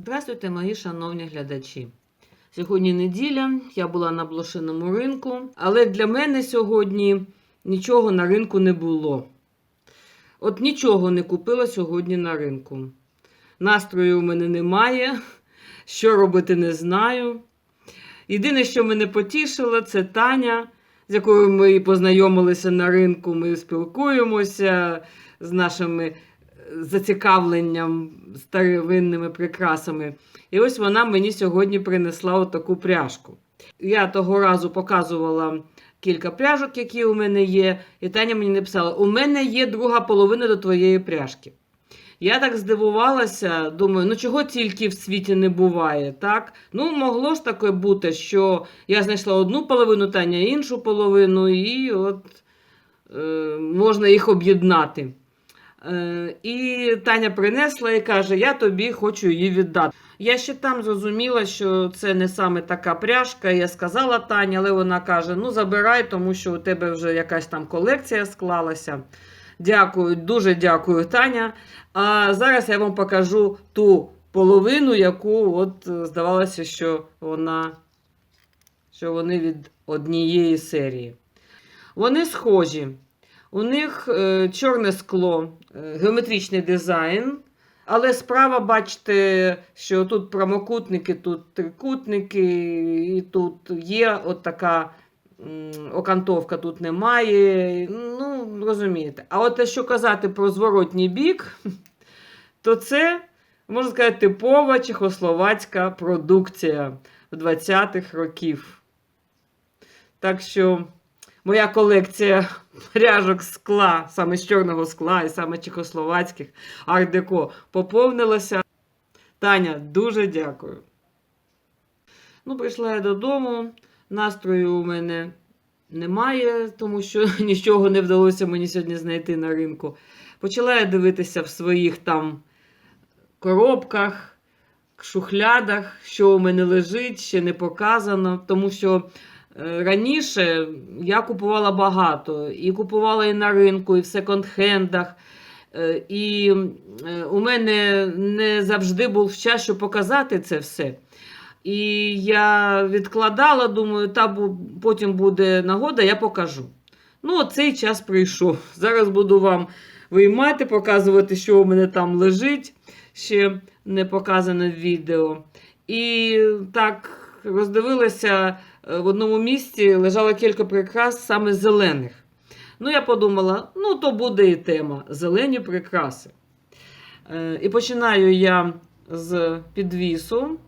Здравствуйте, мої шановні глядачі. Сьогодні неділя, я була на блошиному ринку, але для мене сьогодні нічого на ринку не було. От нічого не купила сьогодні на ринку. Настрою у мене немає, що робити не знаю. Єдине, що мене потішило, це Таня, з якою ми познайомилися на ринку. Ми спілкуємося з нашими зацікавленням старовинними прикрасами. І ось вона мені сьогодні принесла отаку пряжку. Я того разу показувала кілька пряжок, які у мене є, і Таня мені написала: у мене є друга половина до твоєї пряжки. Я так здивувалася, думаю, ну чого тільки в світі не буває, так? Ну, могло ж таке бути, що я знайшла одну половину, Таня іншу половину, і от е, можна їх об'єднати. Е, і Таня принесла і каже: Я тобі хочу її віддати. Я ще там зрозуміла, що це не саме така пряжка. Я сказала Тані, але вона каже: Ну, забирай, тому що у тебе вже якась там колекція склалася. Дякую, дуже дякую, Таня. А зараз я вам покажу ту половину, яку от е, здавалося, що вона що вони від однієї серії. Вони схожі. У них е, чорне скло, е, геометричний дизайн. Але справа, бачите, що тут прямокутники, тут трикутники, і тут є от така окантовка, тут немає. Ну, розумієте. А от якщо казати про зворотній бік, то це, можна сказати, типова чехословацька продукція в 20-х років. Так що моя колекція пряжок скла, саме з чорного скла і саме чехословацьких ар-деко поповнилася. Таня, дуже дякую. Ну, прийшла я додому. Настрою у мене немає, тому що нічого не вдалося мені сьогодні знайти на ринку. Почала я дивитися в своїх там коробках, шухлядах, що у мене лежить, ще не показано, тому що. Е, Раніше я купувала багато. І купувала і на ринку, і в секонд-хендах. Е, І е, у мене не завжди був час, щоб показати це все. І я відкладала, думаю, та потім буде нагода, я покажу. Ну, цей час прийшов. Зараз буду вам виймати, показувати, що у мене там лежить, ще не показане в відео. І так роздивилася в одному місці лежало кілька прикрас саме зелених. Ну, я подумала, ну, то буде і тема зелені прикраси. Е, І починаю я з підвісу,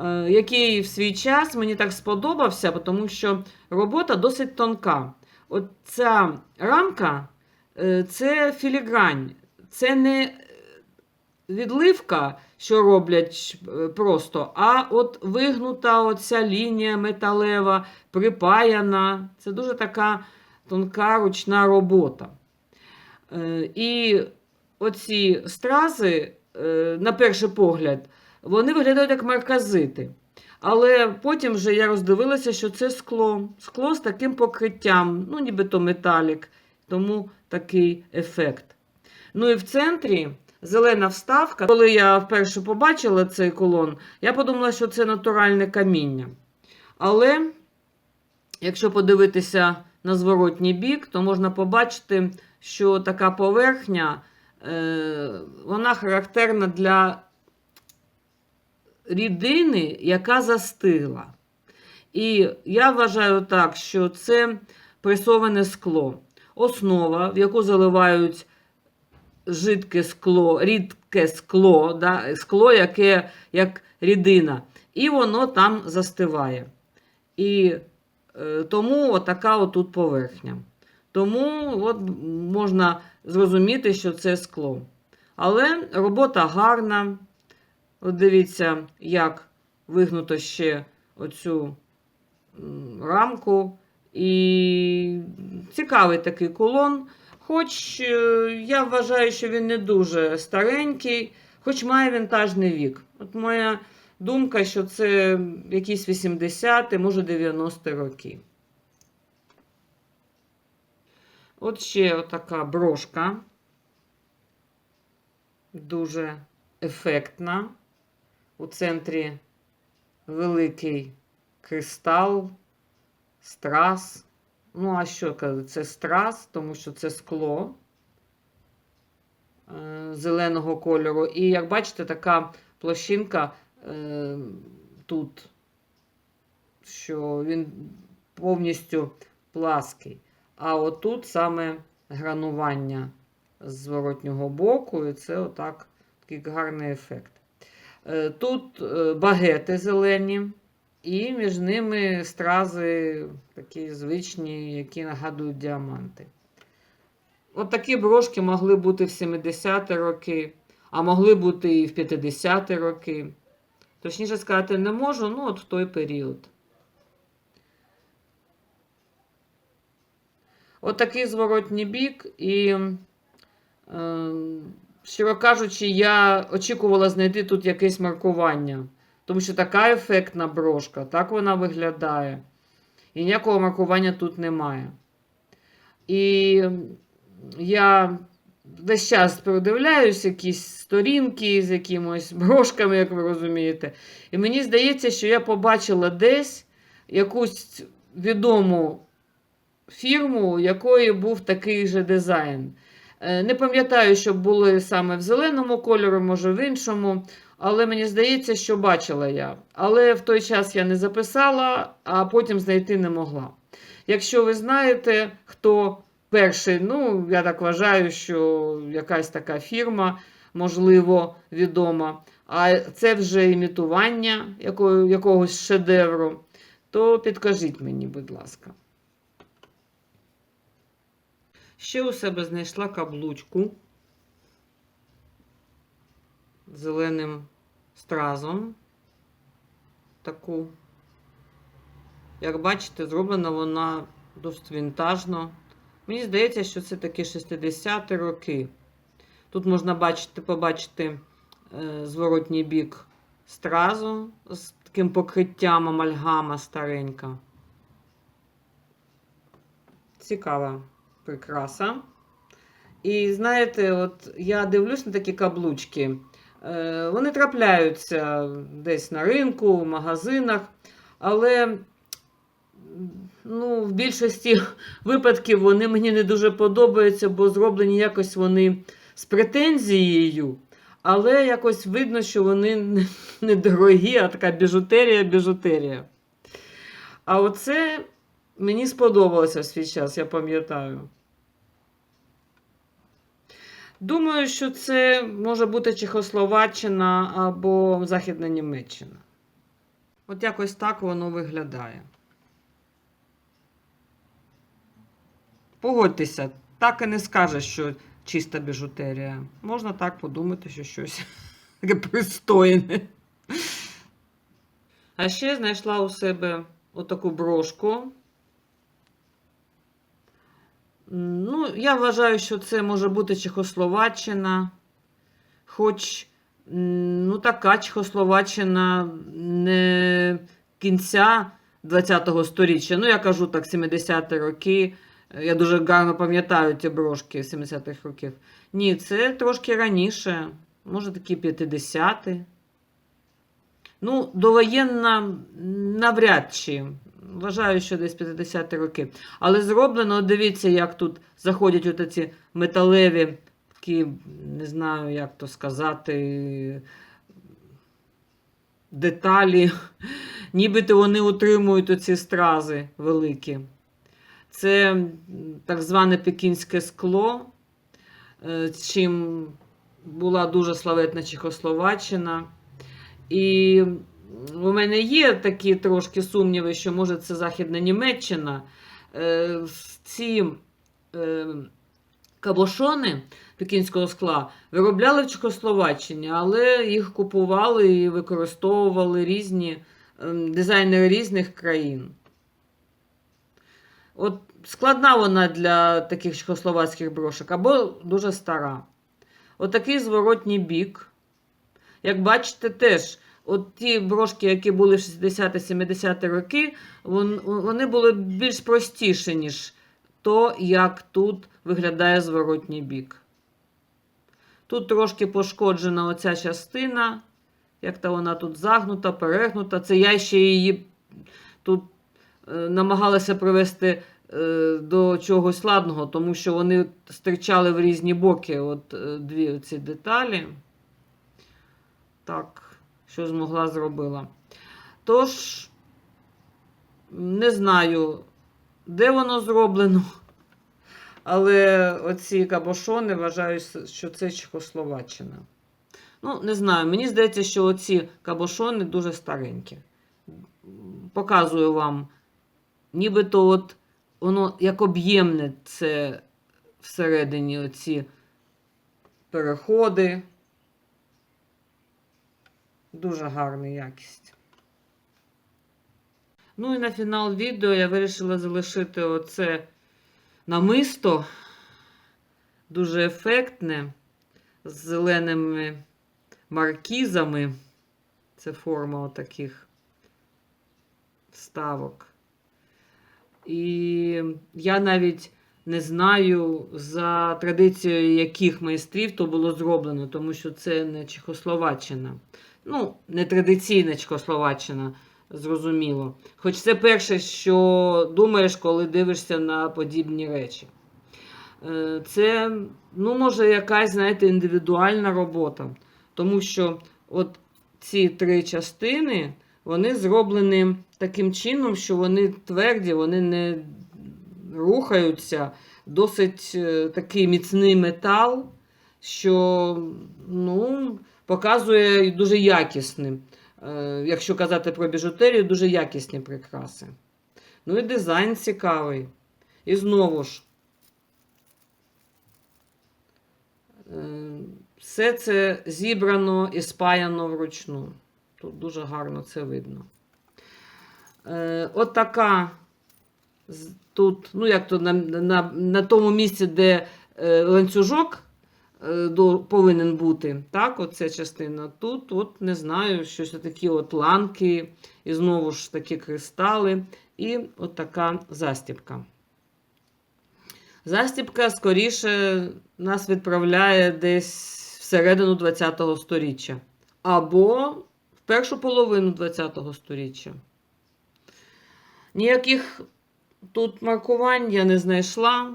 е, який в свій час мені так сподобався, тому що робота досить тонка. От ця рамка е, це філігрань, це не відливка, що роблять е, просто, а от вигнута оця лінія металева, припаяна. Це дуже така тонка ручна робота. Е, І оці стрази, е, на перший погляд, вони виглядають як марказити. Але потім вже я роздивилася, що це скло. Скло з таким покриттям, ну, нібито металік, тому такий ефект. Ну і в центрі зелена вставка. Коли я вперше побачила цей колон, я подумала, що це натуральне каміння. Але, якщо подивитися на зворотній бік, то можна побачити, що така поверхня е, вона характерна для рідини, яка застигла. І я вважаю так, що це пресоване скло, основа, в яку заливають жидке скло, рідке скло, да, скло, яке як рідина, і воно там застиває. І е, тому отака отут поверхня. Тому от можна зрозуміти, що це скло. Але робота гарна. От дивіться, як вигнуто ще оцю рамку. І цікавий такий колон. Хоч е, я вважаю, що він не дуже старенький, хоч має вінтажний вік. От моя думка, що це якісь 80-ті, може 90 роки. От ще отака брошка. Дуже ефектна. у центрі великий кристал, страс. Ну, а що казати? Це страс, тому що це скло е, зеленого кольору. І як бачите, така площинка е, тут, що він повністю плаский. А отут саме гранування з зворотнього боку, і це отак такий гарний ефект. Е, Тут багети зелені, і між ними стрази такі звичні, які нагадують діаманти. От такі брошки могли бути в 70-ті роки, а могли бути і в 50-ті роки. Точніше сказати, не можу, ну от в той період. От такий зворотній бік, і, е, щиро кажучи, я очікувала знайти тут якесь маркування. Тому що така ефектна брошка, так вона виглядає. І ніякого маркування тут немає. І я весь час продивляюсь якісь сторінки з якимось брошками, як ви розумієте. І мені здається, що я побачила десь якусь відому фірму, у якої був такий же дизайн. Е, Не пам'ятаю, що були саме в зеленому кольорі, може в іншому. Але мені здається, що бачила я. Але в той час я не записала, а потім знайти не могла. Якщо ви знаєте, хто перший, ну, я так вважаю, що якась така фірма, можливо, відома, а це вже імітування якого, якогось шедевру, то підкажіть мені, будь ласка. Ще у себе знайшла каблучку зеленим стразом. Таку. Як бачите, зроблена вона досить вінтажно. Мені здається, що це такі 60-ті роки. Тут можна бачити, побачити е, зворотній бік стразу з таким покриттям амальгама старенька. Цікава прикраса. І знаєте, от я дивлюсь на такі каблучки. Е, Вони трапляються десь на ринку, в магазинах, але ну, в більшості випадків вони мені не дуже подобаються, бо зроблені якось вони з претензією. Але якось видно, що вони не- недорогі, а така біжутерія, біжутерія. А оце мені сподобалося в свій час, я пам'ятаю. Думаю, що це може бути Чехословаччина або Західна Німеччина. От якось так воно виглядає. Погодьтеся, так і не скажеш, що чиста біжутерія. Можна так подумати, що щось таке пристойне. А ще знайшла у себе отаку брошку. Ну, я вважаю, що це може бути Чехословаччина. Хоч ну, така Чехословаччина не кінця 20-го сторіччя. Ну, я кажу так, 70-ті роки. Я дуже гарно пам'ятаю ті брошки 70-х років. Ні, це трошки раніше, може такі 50-ті. Ну, довоєнна навряд чи. Вважаю, що десь 50-ті роки. Але зроблено, дивіться, як тут заходять от ці металеві, такі, не знаю, як то сказати, деталі. Нібито вони утримують оці стрази великі. Це так зване пекінське скло, е, чим була дуже славетна Чехословаччина. І у мене є такі трошки сумніви, що може це Західна Німеччина. Е, Ці е, кабошони пекінського скла виробляли в Чехословаччині, але їх купували і використовували різні ем, дизайнери різних країн. От складна вона для таких чехословацьких брошок, або дуже стара. Отакий зворотній бік. Як бачите, теж от ті брошки, які були в 60-70-ті роки, вони були більш простіші, ніж то, як тут виглядає зворотній бік. Тут трошки пошкоджена оця частина, як то вона тут загнута, перегнута. Це я ще її тут е, намагалася привести е, до чогось складного, тому що вони стирчали в різні боки. От е, дві ці деталі. Що змогла зробила. Тож, не знаю, де воно зроблено. Але оці кабошони вважаю, що це Чехословаччина. Ну, не знаю, мені здається, що оці кабошони дуже старенькі. Показую вам, нібито от воно як об'ємне це всередині оці переходи. Дуже гарна якість. Ну і на фінал відео я вирішила залишити оце намисто дуже ефектне з зеленими маркізами. Це форма отаких вставок. І я навіть не знаю за традицією яких майстрів то було зроблено, тому що це не Чехословаччина. Ну, не традиційна Чехословаччина, зрозуміло. Хоч це перше, що думаєш, коли дивишся на подібні речі. Е, Це, ну, може, якась, знаєте, індивідуальна робота. Тому що от ці три частини, вони зроблені таким чином, що вони тверді, вони не рухаються. Досить е, такий міцний метал, що ну, показує дуже якісним. Е, Якщо казати про біжутерію, дуже якісні прикраси. Ну і дизайн цікавий. І знову ж, е, все це зібрано і спаяно вручну. Тут дуже гарно це видно. Е, От тут, ну як то на, на, на тому місці, де ланцюжок повинен бути, так, оця частина. Тут, от не знаю, щось такі от ланки, і знову ж такі кристали, і от така застібка. Застібка скоріше нас відправляє десь всередину ХХ століття. Або в першу половину ХХ століття. Ніяких тут маркувань я не знайшла,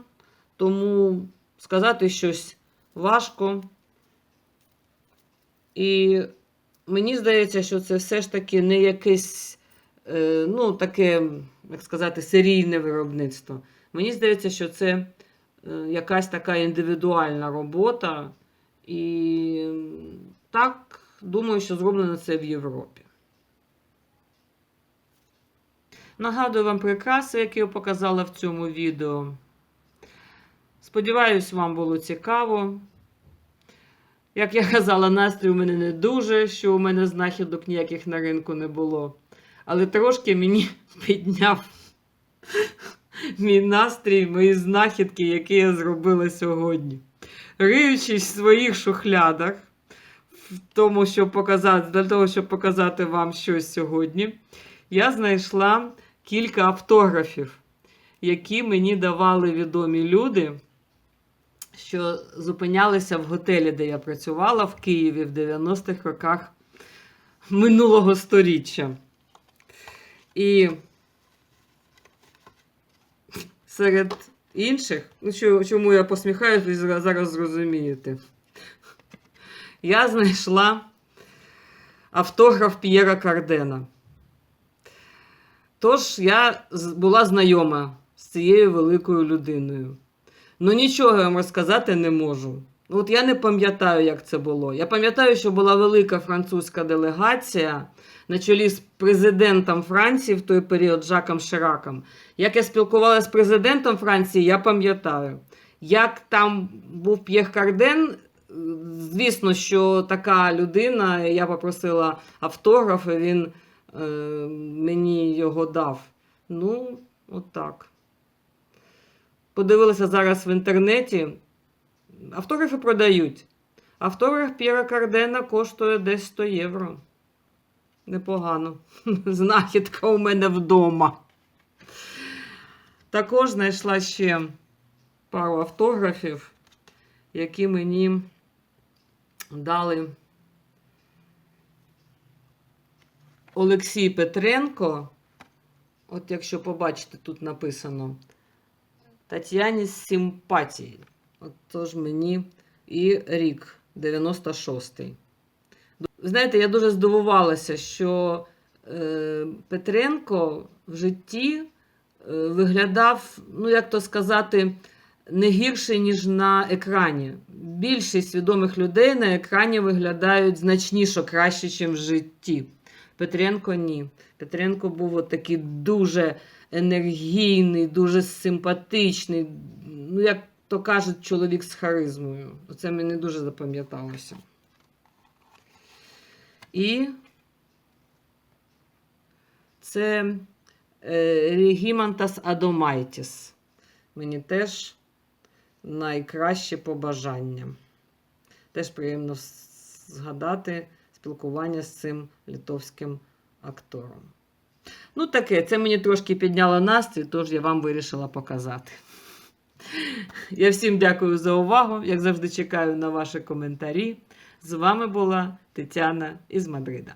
тому сказати щось важко. І мені здається, що це все ж таки не якесь, е, ну, таке, як сказати, серійне виробництво. Мені здається, що це е, якась така індивідуальна робота. І так, думаю, що зроблено це в Європі. Нагадую вам прикраси, які я показала в цьому відео. Сподіваюсь, вам було цікаво. Як я казала, настрій у мене не дуже, що у мене знахідок ніяких на ринку не було. Але трошки мені підняв мій настрій, мої знахідки, які я зробила сьогодні. Риючись в своїх шухлядах, в тому, щоб показати, для того, щоб показати вам щось сьогодні, я знайшла кілька автографів, які мені давали відомі люди, що зупинялися в готелі, де я працювала в Києві в 90-х роках минулого сторіччя. І серед інших, ну, чому я посміхаюсь, зараз зрозумієте. Я знайшла автограф П'єра Кардена. Тож я була знайома з цією великою людиною. Ну нічого я вам розказати не можу. От я не пам'ятаю, як це було. Я пам'ятаю, що була велика французька делегація на чолі з президентом Франції в той період Жаком Шираком. Як я спілкувалася з президентом Франції, я пам'ятаю. Як там був П'єр Карден, звісно, що така людина, я попросила автограф, і він е, мені його дав. Ну, отак. Подивилася зараз в інтернеті. Автографи продають. Автограф П'єра Кардена коштує десь 100 євро. Непогано. Знахідка у мене вдома. Також знайшла ще пару автографів, які мені дали Олексій Петренко. От якщо побачите, тут написано Тетяні з симпатії. От мені і рік 96-й. Знаєте, я дуже здивувалася, що е, Петренко в житті е, виглядав, ну як то сказати, не гірше, ніж на екрані. Більшість відомих людей на екрані виглядають значніше краще, ніж в житті. Петренко ні. Петренко був такий дуже енергійний, дуже симпатичний. Ну, як то кажуть, чоловік з харизмою. Це мені дуже запам'яталося. І це е, Регімантас Адомайтіс. Мені теж найкраще побажання. Теж приємно згадати спілкування з цим литовським актором. Ну, таке, це мені трошки підняло настрій, тож я вам вирішила показати. Я всім дякую за увагу. Як завжди, чекаю на ваші коментарі. З вами була Тетяна із Мадрида.